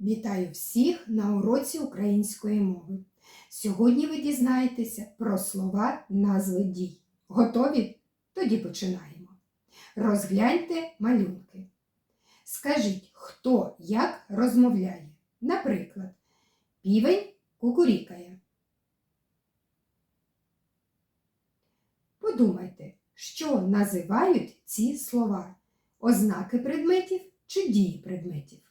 Вітаю всіх на уроці української мови. Сьогодні ви дізнаєтеся про слова назви дій. Готові? Тоді починаємо. Розгляньте малюнки. Скажіть, хто як розмовляє. Наприклад, півень кукурікає. Подумайте, що називають ці слова? Ознаки предметів чи дії предметів?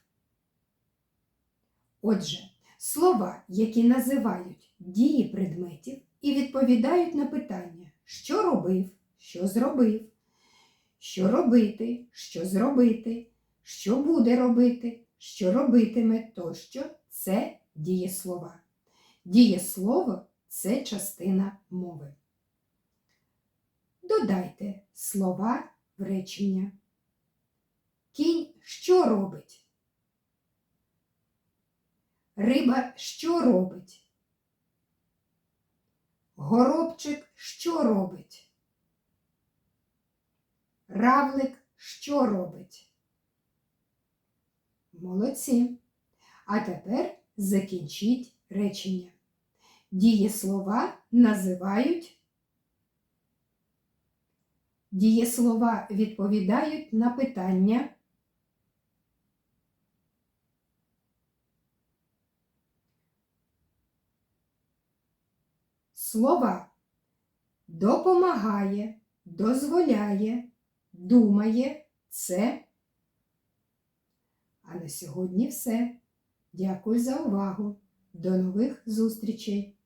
Отже, слова, які називають дії предметів і відповідають на питання, що робив, що зробив, що робити, що зробити, що буде робити, що робитиме тощо, це дієслова. Дієслово це частина мови. Додайте слова в речення. Кінь що робить? Риба що робить? Горобчик що робить? Равлик що робить? Молодці. А тепер закінчіть речення. Дієслова називають. Дієслова відповідають на питання. Слова допомагає, дозволяє, думає, це. А на сьогодні все. Дякую за увагу. До нових зустрічей!